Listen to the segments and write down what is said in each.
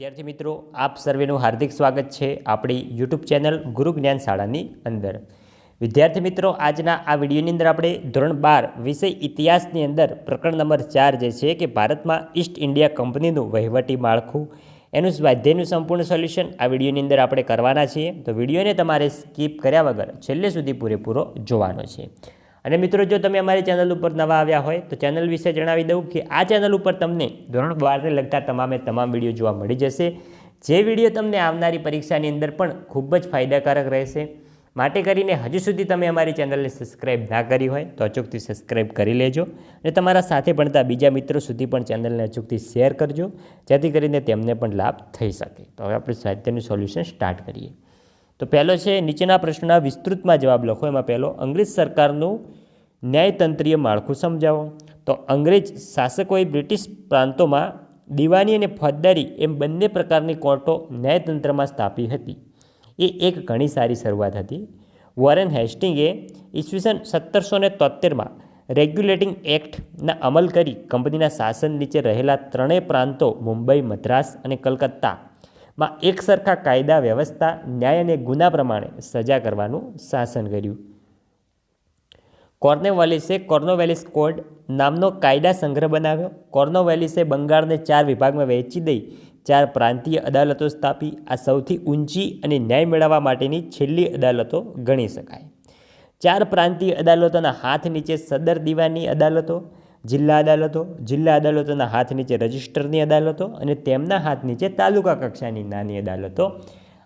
વિદ્યાર્થી મિત્રો, આપ સર્વેનું હાર્દિક સ્વાગત છે આપણી યુટ્યુબ ચેનલ ગુરુ જ્ઞાન શાળાની અંદર. વિદ્યાર્થી મિત્રો, આજના આ વિડીયોની અંદર આપણે ધોરણ બાર વિષય ઇતિહાસની અંદર પ્રકરણ નંબર ચાર જે છે કે ભારતમાં ઈસ્ટ ઇન્ડિયા કંપનીનું વહીવટી માળખું, એનું સ્વાધ્યાયનું સંપૂર્ણ સોલ્યુશન આ વિડીયોની અંદર આપણે કરવાના છીએ. તો વિડીયોને તમારે સ્કીપ કર્યા વગર છેલ્લે સુધી પૂરેપૂરો જોવાનો છે. અને મિત્રો, જો તમે અમારી ચેનલ ઉપર નવા આવ્યા હોય, તો ચેનલ વિશે જણાવી દઉં કે આ ચેનલ ઉપર તમને ધોરણ બારને લગતા તમામે તમામ વીડિયો જોવા મળી જશે. જે વીડિયો તમને આવનારી પરીક્ષાની અંદર પણ ખૂબ જ ફાયદાકારક રહેશે. માટે કરીને હજુ સુધી તમે અમારી ચેનલને સબસ્ક્રાઈબ ના કરી હોય, તો અચૂકથી સબસ્ક્રાઈબ કરી લેજો અને તમારા સાથે ભણતા બીજા મિત્રો સુધી પણ ચેનલને અચૂકથી શેર કરજો, જેથી કરીને તેમને પણ લાભ થઈ શકે. તો હવે આપણે સાહિત્યનું સોલ્યુશન સ્ટાર્ટ કરીએ. તો પહેલો છે, નીચેના પ્રશ્નના વિસ્તૃતમાં જવાબ લખો. એમાં પહેલો, અંગ્રેજ સરકારનું ન્યાયતંત્રીય માળખું સમજાવો. તો અંગ્રેજ શાસકોએ બ્રિટિશ પ્રાંતોમાં દીવાની અને ફોજદારી એમ બંને પ્રકારની કોર્ટો ન્યાયતંત્રમાં સ્થાપી હતી. એ એક ઘણી સારી શરૂઆત હતી. વોરેન હેસ્ટિંગે ઈસવીસન સત્તરસો ને તોતેરમાં રેગ્યુલેટિંગ એક્ટના અમલ કરી કંપનીના શાસન નીચે રહેલા ત્રણેય પ્રાંતો મુંબઈ, મદ્રાસ અને કલકત્તા માં એકસરખા કાયદા, વ્યવસ્થા, ન્યાય અને ગુના પ્રમાણે સજા કરવાનું શાસન કર્યું. કોર્નેવાલિસે કોર્નોવેલિસ કોડ નામનો કાયદા સંગ્રહ બનાવ્યો. કોર્નોવેલિસે બંગાળને ચાર વિભાગમાં વહેંચી દઈ, ચાર પ્રાંતીય અદાલતો સ્થાપી. આ સૌથી ઊંચી અને ન્યાય મેળવવા માટેની છેલ્લી અદાલતો ગણી શકાય. ચાર પ્રાંતીય અદાલતોના હાથ નીચે સદર દીવાની અદાલતો જિલ્લા અદાલતો, જિલ્લા અદાલતોના હાથ નીચે રજિસ્ટરની અદાલતો અને તેમના હાથ નીચે તાલુકા કક્ષાની નાની અદાલતો.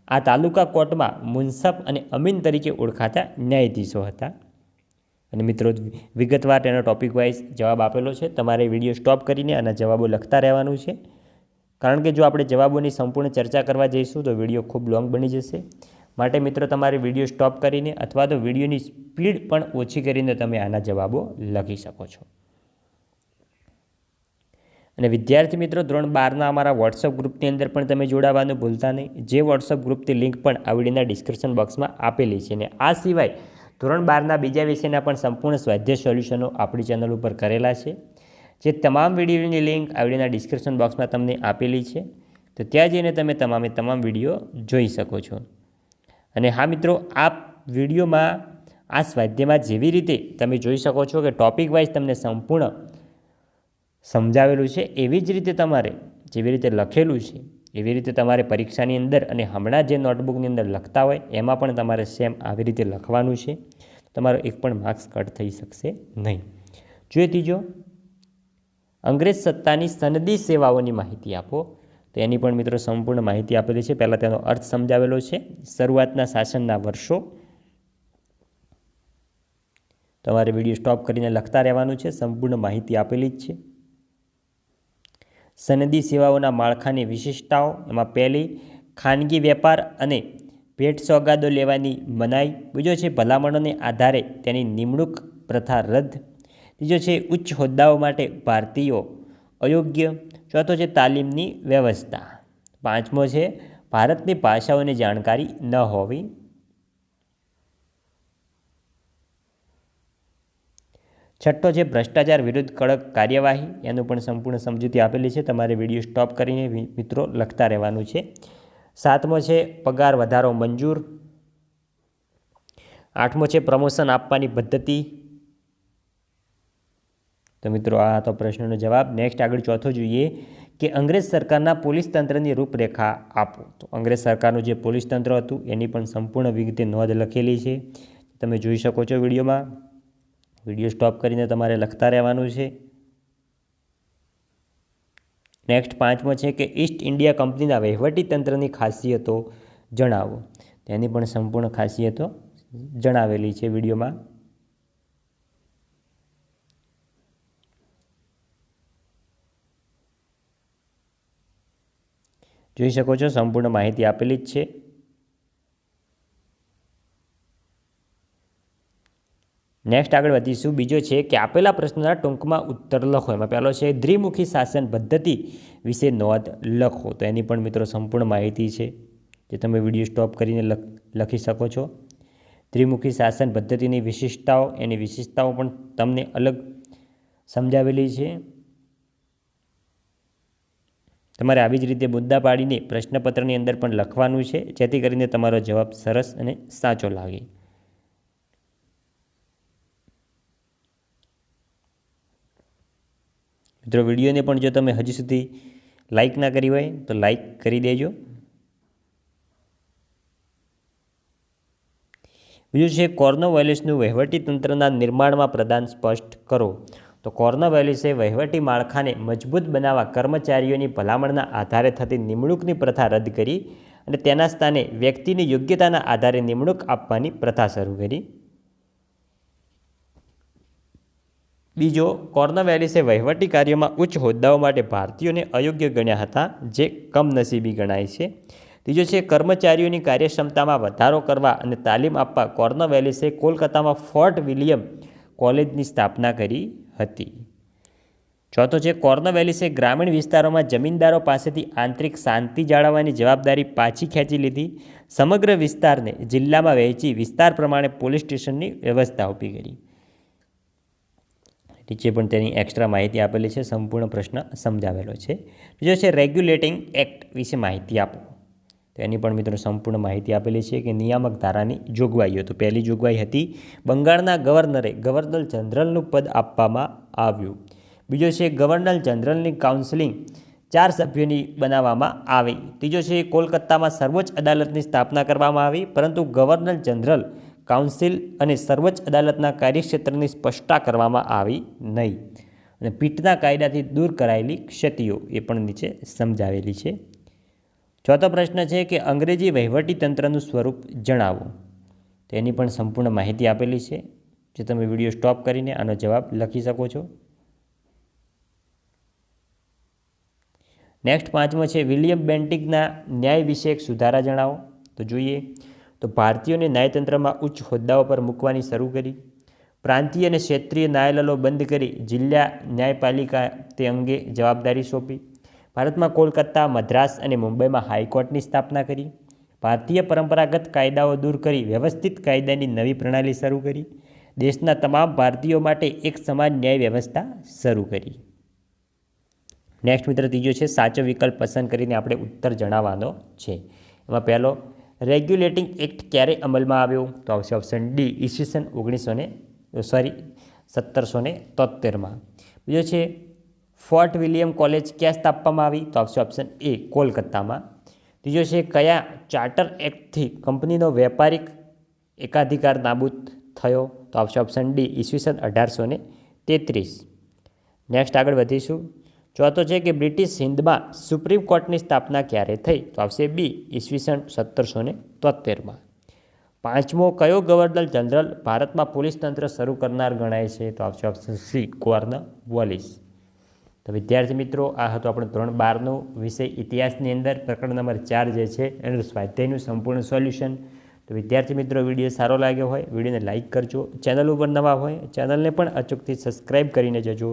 આ તાલુકા કોર્ટમાં મુનસફ અને અમીન તરીકે ઓળખાતા ન્યાયાધીશો હતા. અને મિત્રો, વિગતવાર તેનો ટોપિક વાઇઝ જવાબ આપેલો છે. તમારે વીડિયો સ્ટોપ કરીને આના જવાબો લખતા રહેવાનું છે. કારણ કે જો આપણે જવાબોની સંપૂર્ણ ચર્ચા કરવા જઈશું, તો વીડિયો ખૂબ લોંગ બની જશે. માટે મિત્રો, તમારે વીડિયો સ્ટોપ કરીને અથવા તો વિડીયોની સ્પીડ પણ ઓછી કરીને તમે આના જવાબો લખી શકો છો. અને વિદ્યાર્થી મિત્રો, ધોરણ બારના અમારા વોટ્સઅપ ગ્રુપની અંદર પણ તમે જોડાવાનું ભૂલતા નહીં. જે વોટ્સઅપ ગ્રુપની લિંક પણ આ વિડીયોના ડિસ્ક્રિપ્શન બોક્સમાં આપેલી છે અને આ સિવાય ધોરણ બારના બીજા વિષયના પણ સંપૂર્ણ સ્વાધ્યાય સોલ્યુશનો આપણી ચેનલ ઉપર કરેલા છે. જે તમામ વિડીયોની લિંક આ વિડીયોના ડિસ્ક્રિપ્શન બોક્સમાં તમને આપેલી છે. તો ત્યાં જઈને તમે તમામે તમામ વીડિયો જોઈ શકો છો. અને હા મિત્રો, આ વિડીયોમાં, આ સ્વાધ્યાયમાં જેવી રીતે તમે જોઈ શકો છો કે ટોપિક વાઇઝ તમને સંપૂર્ણ સમજાવેલું છે, એવી જ રીતે તમારે જેવી રીતે લખેલું છે, એવી રીતે તમારે પરીક્ષાની અંદર અને હમણાં જે નોટબુકની અંદર લખતા હોય, એમાં પણ તમારે સેમ આવી રીતે લખવાનું છે. તમારો એક પણ માર્ક્સ કટ થઈ શકશે નહીં. જોઈએ ત્રીજો. અંગ્રેજ સત્તાની સનદી સેવાઓની માહિતી આપો. તો એની પણ મિત્રો સંપૂર્ણ માહિતી આપેલી છે. પહેલાં તેનો અર્થ સમજાવેલો છે. શરૂઆતના શાસનના વર્ષો. તમારે વીડિયો સ્ટોપ કરીને લખતા રહેવાનું છે. સંપૂર્ણ માહિતી આપેલી જ છે. સનદી સેવાઓના માળખાની વિશેષતાઓ, એમાં પહેલી, ખાનગી વેપાર અને ભેટ સોગાદો લેવાની મનાઈ. બીજો છે ભલામણોને આધારે તેની નિમણૂક પ્રથા રદ. ત્રીજો છે ઉચ્ચ હોદ્દાઓ માટે ભારતીયો અયોગ્ય. ચોથો છે તાલીમની વ્યવસ્થા. પાંચમો છે ભારતની ભાષાઓની જાણકારી ન હોવી. છઠ્ઠો છે ભ્રષ્ટાચાર વિરુદ્ધ કડક કાર્યવાહી. એનું પણ સંપૂર્ણ સમજૂતી આપેલી છે. તમારે વીડિયો સ્ટોપ કરીને મિત્રો, લખતા રહેવાનું છે. સાતમો છે પગાર વધારો મંજૂર. આઠમો છે પ્રમોશન આપવાની પદ્ધતિ. તો મિત્રો, આ હતો પ્રશ્નનો જવાબ. નેક્સ્ટ આગળ ચોથો જોઈએ કે અંગ્રેજ સરકારના પોલીસ તંત્રની રૂપરેખા આપો. તો અંગ્રેજ સરકારનું જે પોલીસ તંત્ર હતું, એની પણ સંપૂર્ણ વિગતે નોંધ લખેલી છે. તમે જોઈ શકો છો વિડીયોમાં. વીડિયો સ્ટોપ કરીને તમારે લખતા રહેવાનું છે. નેક્સ્ટ પાંચમો છે કે ઈસ્ટ ઇન્ડિયા કંપનીના વહીવટી તંત્રની ખાસિયતો જણાવો. તેની પણ સંપૂર્ણ ખાસિયતો જણાવેલી છે વિડીયોમાં. જોઈ શકો છો, સંપૂર્ણ માહિતી આપેલી જ છે. નેક્સ્ટ આગળ વધીશું. બીજો છે કે આપેલા પ્રશ્નના ટૂંકમાં ઉત્તર લખો. એમાં પહેલો છે, દ્વિમુખી શાસન પદ્ધતિ વિશે નોંધ લખો. તો એની પણ મિત્રો સંપૂર્ણ માહિતી છે, જે તમે વીડિયો સ્ટોપ કરીને લખી શકો છો. ત્રિમુખી શાસન પદ્ધતિની વિશિષ્ટતાઓ, એની વિશેષતાઓ પણ તમને અલગ સમજાવેલી છે. તમારે આવી જ રીતે મુદ્દા પાડીને પ્રશ્નપત્રની અંદર પણ લખવાનું છે, જેથી કરીને તમારો જવાબ સરસ અને સાચો લાગે. મિત્રો, વિડીયોને પણ જો તમે હજી સુધી લાઈક ના કરી હોય, તો લાઈક કરી દેજો. બીજું છે કોર્નોવેલિસનું વહીવટી તંત્રના નિર્માણમાં પ્રદાન સ્પષ્ટ કરો. તો કોર્નોવેલિસે વહીવટી માળખાને મજબૂત બનાવવા કર્મચારીઓની ભલામણના આધારે થતી નિમણૂકની પ્રથા રદ કરી અને તેના સ્થાને વ્યક્તિની યોગ્યતાના આધારે નિમણૂક આપવાની પ્રથા શરૂ કરી. બીજો કોર્નવેલિસે વહીવટી કાર્યોમાં ઉચ્ચ હોદ્દાઓ માટે ભારતીયોને અયોગ્ય ગણ્યા હતા, જે કમનસીબી ગણાય છે. ત્રીજો છે, કર્મચારીઓની કાર્યક્ષમતામાં વધારો કરવા અને તાલીમ આપવા કોર્નવેલિસે કોલકાતામાં ફોર્ટ વિલિયમ કોલેજની સ્થાપના કરી હતી. ચોથો છે કોર્નવેલિસે ગ્રામીણ વિસ્તારોમાં જમીનદારો પાસેથી આંતરિક શાંતિ જાળવવાની જવાબદારી પાછી ખેંચી લીધી. સમગ્ર વિસ્તારને જિલ્લામાં વહેંચી વિસ્તાર પ્રમાણે પોલીસ સ્ટેશનની વ્યવસ્થા ઊભી કરી. નીચે પણ તેની એક્સ્ટ્રા માહિતી આપેલી છે, સંપૂર્ણ પ્રશ્ન સમજાવેલો છે. બીજો છે રેગ્યુલેટિંગ એક્ટ વિશે માહિતી આપો. તો એની પણ મિત્રો સંપૂર્ણ માહિતી આપેલી છે કે નિયામક ધારાની જોગવાઈઓ. તો પહેલી જોગવાઈ હતી બંગાળના ગવર્નરે ગવર્નર જનરલનું પદ આપવામાં આવ્યું. બીજો છે, ગવર્નર જનરલની કાઉન્સિલિંગ ચાર સભ્યોની બનાવવામાં આવી. ત્રીજો છે, કોલકાતામાં સર્વોચ્ચ અદાલતની સ્થાપના કરવામાં આવી. પરંતુ ગવર્નર જનરલ કાઉન્સિલ અને સર્વોચ્ચ અદાલતના કાર્યક્ષેત્રની સ્પષ્ટતા કરવામાં આવી નહીં. અને પીઠના કાયદાથી દૂર કરાયેલી ક્ષતિઓ એ પણ નીચે સમજાવેલી છે. ચોથો પ્રશ્ન છે કે અંગ્રેજી વહીવટી તંત્રનું સ્વરૂપ જણાવો. તેની પણ સંપૂર્ણ માહિતી આપેલી છે. જે તમે વીડિયો સ્ટોપ કરીને આનો જવાબ લખી શકો છો. નેક્સ્ટ પાંચમો છે, વિલિયમ બેન્ટિકના ન્યાય વિષયક સુધારા જણાવો. તો જોઈએ. તો ભારતીયોને ન્યાયતંત્રમાં ઉચ્ચ હોદ્દાઓ પર મૂકવાની શરૂ કરી. પ્રાંતીય અને ક્ષેત્રીય ન્યાયાલયો બંધ કરી જિલ્લા ન્યાયપાલિકા તે અંગે જવાબદારી સોંપી. ભારતમાં કોલકાતા, મદ્રાસ અને મુંબઈમાં હાઈકોર્ટની સ્થાપના કરી. ભારતીય પરંપરાગત કાયદાઓ દૂર કરી વ્યવસ્થિત કાયદાની નવી પ્રણાલી શરૂ કરી. દેશના તમામ ભારતીયો માટે એક સમાન ન્યાય વ્યવસ્થા શરૂ કરી. નેક્સ્ટ મિત્ર ત્રીજો છે, સાચો વિકલ્પ પસંદ કરીને આપણે ઉત્તર જણાવવાનો છે. એમાં પહેલો રેગ્યુલેટિંગ એક્ટ ક્યારે અમલમાં આવ્યો? તો આવશે ઓપ્શન ડી, ઈસવીસન ઓગણીસો ને સોરી સત્તરસો ને તોતેરમાં બીજો છે, ફોર્ટ વિલિયમ કોલેજ ક્યાં સ્થાપવામાં આવી? તો આવશે ઓપ્શન એ, કોલકાતામાં. ત્રીજો છે, કયા ચાર્ટર એક્ટથી કંપનીનો વેપારિક એકાધિકાર નાબૂદ થયો? તો આવશે ઓપ્શન ડી, ઈસવીસન અઢારસો ને તેત્રીસ. નેક્સ્ટ આગળ વધીશું. ચોથો છે કે બ્રિટિશ હિન્દમાં સુપ્રીમ કોર્ટની સ્થાપના ક્યારે થઈ? તો આવશે બી, ઈસવીસન સત્તરસો ને તોતેરમાં પાંચમો, કયો ગવર્નર જનરલ ભારતમાં પોલીસ તંત્ર શરૂ કરનાર ગણાય છે? તો આવશે ઓપ્શન સી, ગવર્નર વોલિસ. તો વિદ્યાર્થી મિત્રો, આ હતું આપણે ધોરણ બારનું વિષય. ઇતિહાસની અંદર પ્રકરણ નંબર ચાર જે છે, એનું સ્વાધ્યાયનું સંપૂર્ણ સોલ્યુશન. તો વિદ્યાર્થી મિત્રો, વીડિયો સારો લાગ્યો હોય, વિડીયોને લાઇક કરજો. ચેનલ ઉપર નવા હોય, ચેનલને પણ અચૂકથી સબસ્ક્રાઈબ કરીને જજો.